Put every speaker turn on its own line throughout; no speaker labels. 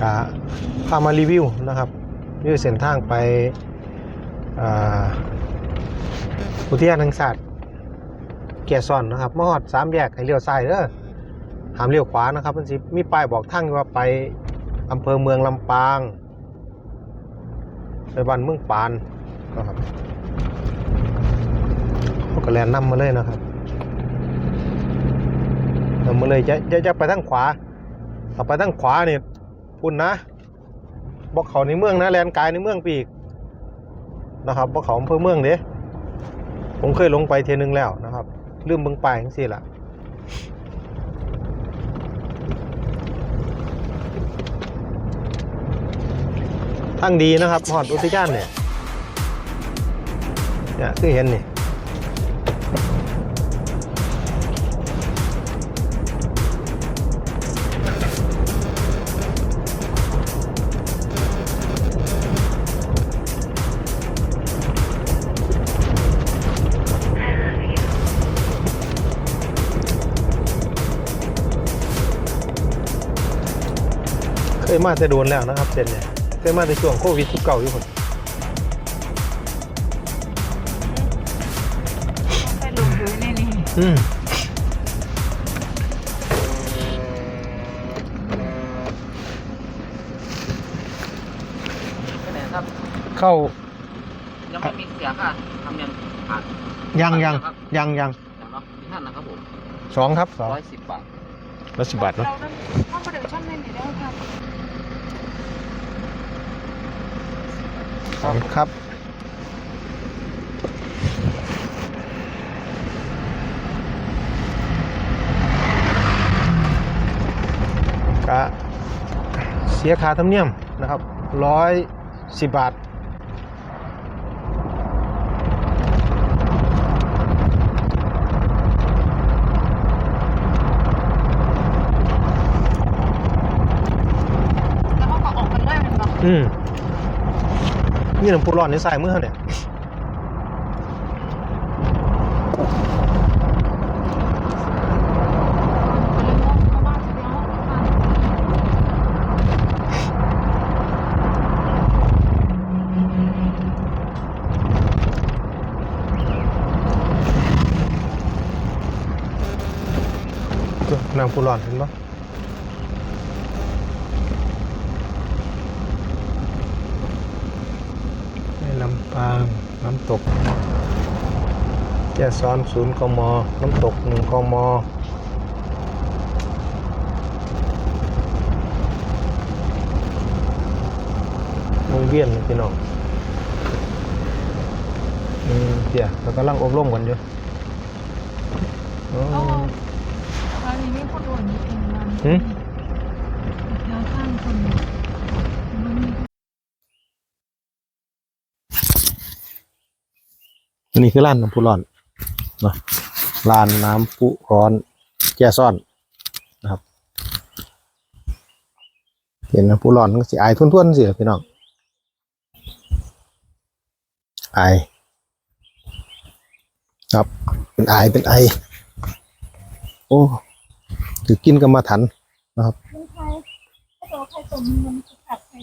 กะพามารีวิวนะครับรีวิวเส้นทางไปอุทยานแห่งชาติเกียร์ซอนนะครับมอดสามแยกให้เลี้ยวซ้ายเด้อหามเลี้ยวขวานะครับมันสิมีป้ายบอกทางว่าไปอำเภอเมืองลำปางไปบ้านเมืองปานนะครับเขาก็แลนนำมาเลยนะครับนำมาเลยจะจะจะไปทางขวาถ้าไปทางขวาเนี่ย พุ่นนะบอกเขาในเมืองนะแลนกายในเมืองปีกนะครับบอกเขาอำเภอเมืองเด้ผมเคยลงไปเทนึงแล้วนะครับลืมเบิ่งไปจังซี่ละทางดีนะครับหอดอุทยานเนี่ยเนี่ยคือเห็นนี่ มาแต่โดนแล้วนะครับเส้นเนี่ยเคยมาแต่ช่วงโควิดทุกเก่าอยู่คน
ไปลงพื้นนี่นี่
อืม
ไปไหนครับ
เข้า
ยังไม่มีเสียค่าทำยังผ่าน
ยังยัง
ครับ
ยังยัง
อย่างเนาะที่ท่านนะครับผม
สองครับสอง
ร้อยสิบบาท
ร้อยสิบบาทเนาะ
เราต้องเข้ามาเดินช่องในนี้แล้วค่ะ
สองครับกะเสียค่าธรรมเนียมนะครับร้อยสิบบาท
แล้
มนี่น้ำพุร้อนในสายมือเนี่ย
เพราะว่าจะเลี้ยว
น้ำพุร้อนเห็นปะใน ลำปาง น้ำตกแก่ซ้อนศูนย์กม น้ำตกหนึ่งกมวงเวียนนี่พี่น้องอืมเดี๋ยวเรากำลังอบรมกันอยู่อ๋อ
อ๋อร้านนี้มีคนอ่อนนิดเองร้าน
หืม
แล้วข้างคนมันมี
อันนี้คือร้านน้ำพุร้อนนะร้านน้ำพุร้อนแก่ซ่อนนะครับ เห็นน้ำพุร้อนก็สิอายทุ่นๆสิล่ะพี่น้องไอครับเป็นไอเป็นไอ โอ้ถือกินกรรมาถันนะครับ
มันใครถ้าตัวใครตัวมันจะขัดใคร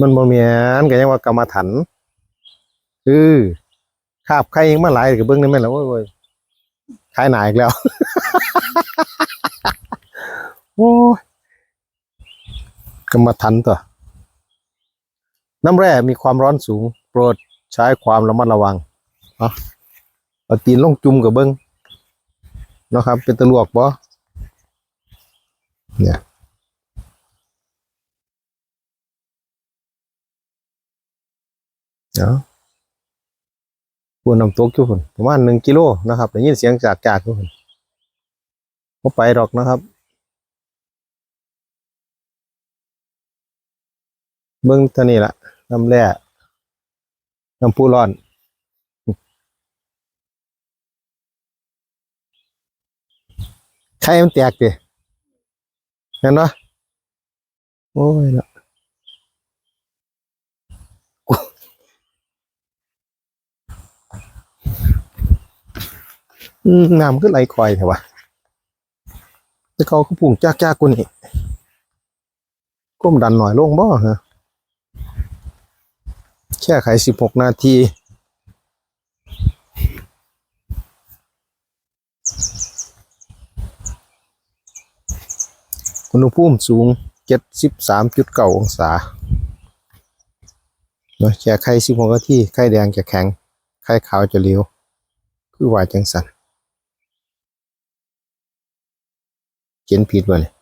มันบ่แม่นก็ยังว่ากรรมฐาน คือคาบใครยังมาหลายก็เบิ่งได้แม่นแล้วโอ้ยขายหนาอีกแล้ว โอ้ยกรรมฐานตัว น้ำแร่มีความร้อนสูง โปรดใช้ความระมัดระวังเนาะเอาตีนลงจุ่มกับเบิ่งเนาะครับ เป็นตะลวกบ่เนี่ยเนาะ วรนำตกอยู่คนประมาณหนึ่งกิโลนะครับได้ยินเสียงจากจากอยู่คนก็ไปหรอกนะครับ เบิ้งท่านี้ละน้ำแร่น้ำปูร้อนไข่มันแตกดิเห็นปะโอ้ยละ น้ำก็ไหลคอยเถอะวะแต่เขาก็ปุ่งจากจากกูนี่ก้มดันหน่อยลงบ่ฮะแค่ไขสิบหกนาที อุณหภูมิสูงเจ็ดสิบสามจุดเก้าองศาเนาะแค่ไข่สิบหกนาที ไข่แดงจะแข็ง ไข่ขาวจะเหลว คือว่าจังสัน ขียนผิดวะเนี่ย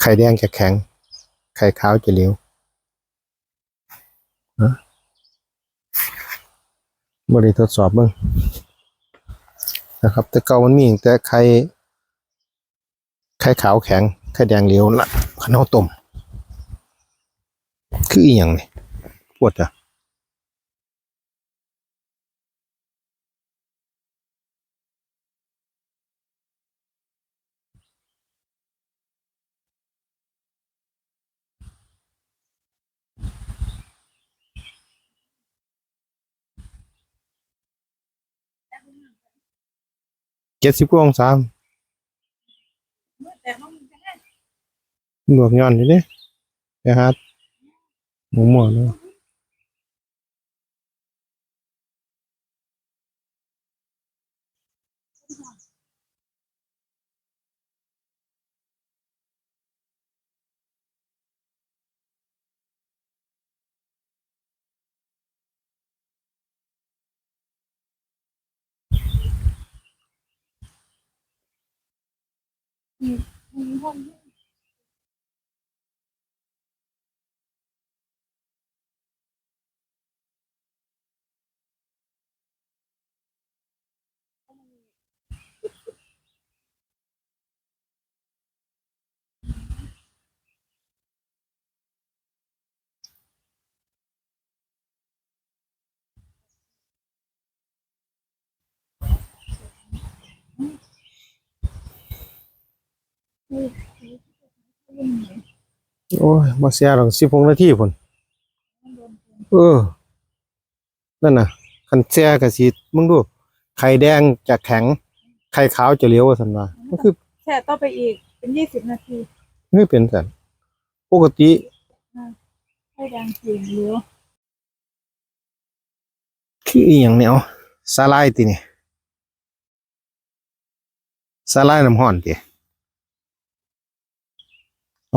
ไข่แดงจะแข็ง ไข่ขาวจะเหลวฮะบริทดสอบเบ้างนะครับ แต่เก่ามันมีตั้งแต่ไข่ไข่ขาวแข็ง ไข่แดงเหลวละขนมต้มคืออีหยังนี่ปวดอะ เจ็ดสิบกว่าองศาหนวกย้อนอยู่เดินะครับหมูหมอเนาะ 嗯。 โอ้ยมาเสียหรอกสิบหกนาทีพุ่นเออ นั่นน่ะ คันเสียกะสิมึงดู ไข่แดงจะแข็ง ไข่ขาวจะเหลวว่าสันว่าก็คือ
แช่ต่อไปอีก เป็นยี่สิบนาที
ไม่เป็นสันปกติ
ให้แดงสีเหลือง
คืออีหยังเนี่ยเอาสาลายตินี่สาลายน้ำห้อนติเอา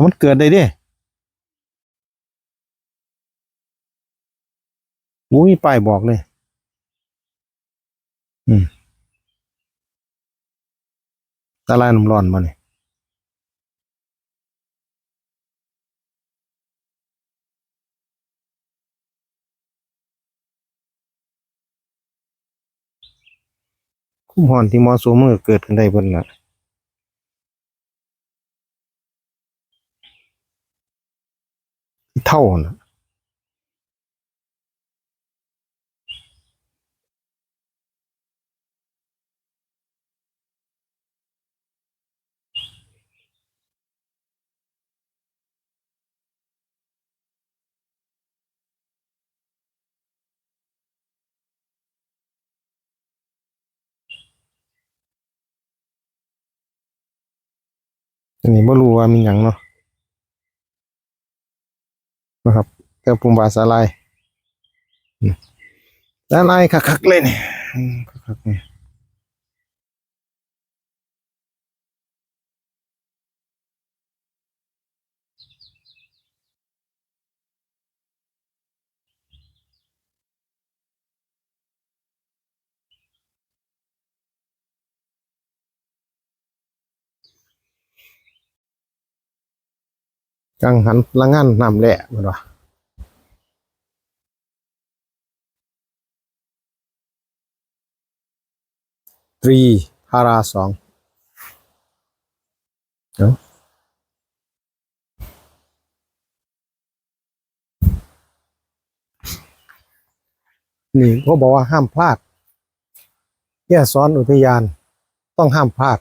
มันเกิดได้ด้บูมีป้ายบอกเลย อืมสาลายน้ำร้อนมาเนี่ยคุ้มหอนที่มอสมมันก็เกิดขึ้นได้เพิ่นละ เท่านะอันนี้ไม่รู้ว่ามีหยังเนาะ นะครับแต่ปุ่มบาสาลายสาลายคักๆเลยเนี่ยคักๆเนี่ย กังหันละงานนำแหละมันว่าตรีพาราสองเนาะนี่เขาบอกว่าห้ามพลาดแค่ซ้อนอุทยานต้องห้ามพลาด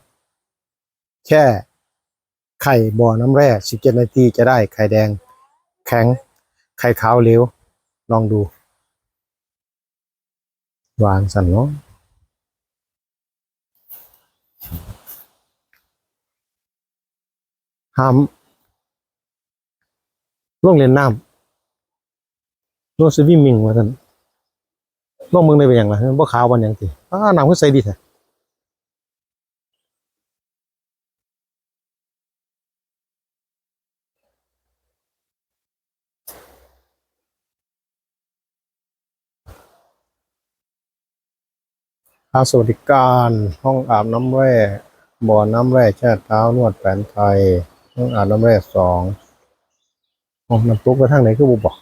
แค่ ไข่บ่อน้ำแร่สิเจนาทีจะได้ไข่แดงแข็ง ไข่ขาวเหลว ลองดู วางสันเนาะห้ามลงเล่นน้ำลงสวิมมิ่งว่าซั่นลงมึงได้เป็นหยังล่ะบ่ขาววันหยังติอ้าน้ำคือใสดีแท้ ค่าสวัสดิการห้องอาบน้ำแร่บ่อน้ำแร่แช่เท้านวดแผนไทยห้องอาบน้ำแร่สองห้องน้ำตุ๊กไปทางไหนคือบุบอก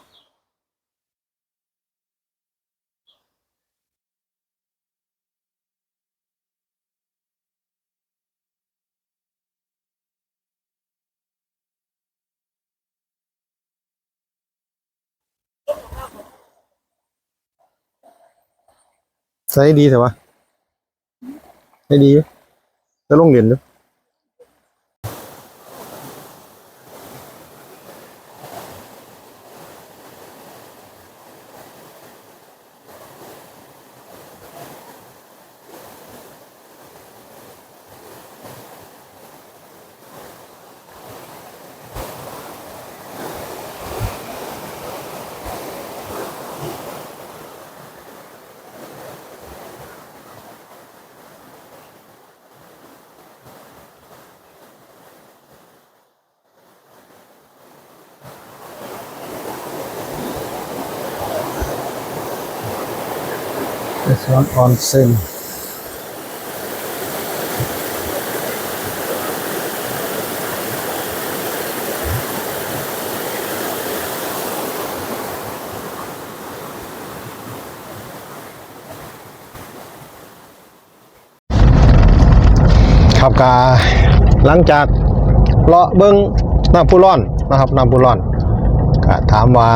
ใส่ดีแต่ว่า ได้ดีอยู่จะลงเหรียญด้วย This one on sim. ครับกาหลังจากเลาะเบิ้งน้ำพุร้อนนะครับน้ำพุร้อนก็ถามว่า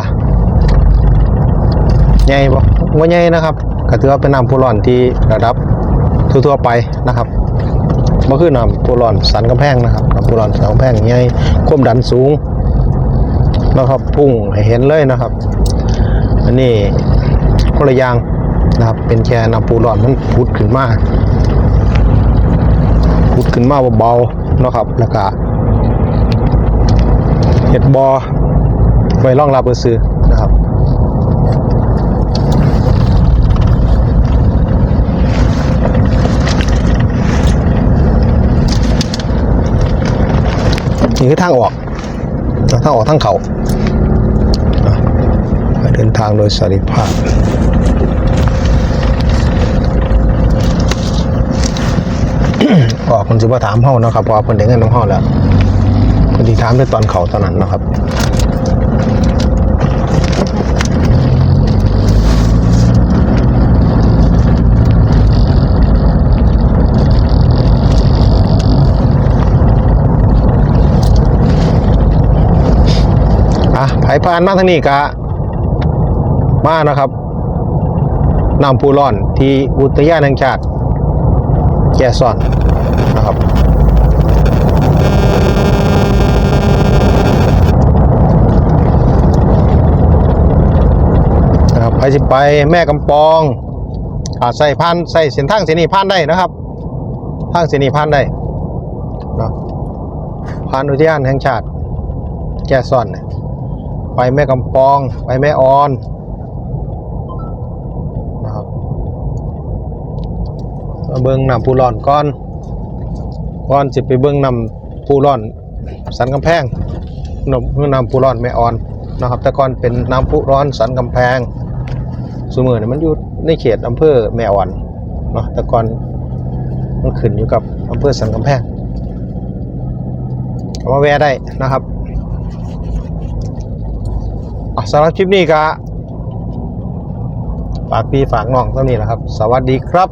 ใหญ่บ่ว่าใหญ่นะครับ ก็ถือว่าเป็นน้ำพุร้อนที่ระดับทั่วๆไปนะครับบ่คือน้ำพุร้อนสันกำแพงนะครับน้ำพุร้อนสันกำแพงใหญ่ความดันสูงนะครับพุ่งให้เห็นเลยนะครับ อันนี้คนละอย่างนะครับ เป็นแค่น้ำพุร้อนมันพุดขึ้นมาพุดขึ้นมาเบาๆนะครับแล้วก็เห็ดบอไว้รองรับซื้อ นี่คือทางออกทางออกทางเขาเดินทางโดยสวัสดิภาพออกคนสิบ่ถามเฮานะครับเพราะว่าเพิ่นได้เงินน้ำเฮาแล้วคนที่ถามได้ตอนเขาตอนนั้นนะครับ ผผ่านมาทางนี้กะมานะครับน้ำปูร้อนที่อุทยานแห่งชาติแก่ซ่อนนะครับ นะครับไปสิไปแม่กำปองอาใส่พันใส่เส้นทางเส้นนี้ผ่านได้นะครับทางเส้นนี้ผ่านได้เนาะผ่านอุทยานแห่งชาติแก่ซ่อนเนี่ย ไปแม่กำปอง ไปแม่ออนนะครับเบิ้งน้ำปูร้อนก่อนก่อนสิไปเบิ้งน้ำปูร้อนสันกำแพงน้ำน้ำปูร้อนแม่ออนนะครับ แต่ก่อนเป็นน้ำปูร้อนสันกำแพงสมือเนี่ยมันอยู่ในเขตอำเภอแม่ออนเนาะแต่ก่อนมันขึ้นอยู่กับอำเภอสันกำแพงก็มาแวะได้นะครับ สำหรับคลิปนี้ก็ฝากพี่ฝากน้องเท่านี้แหละครับ สวัสดีครับ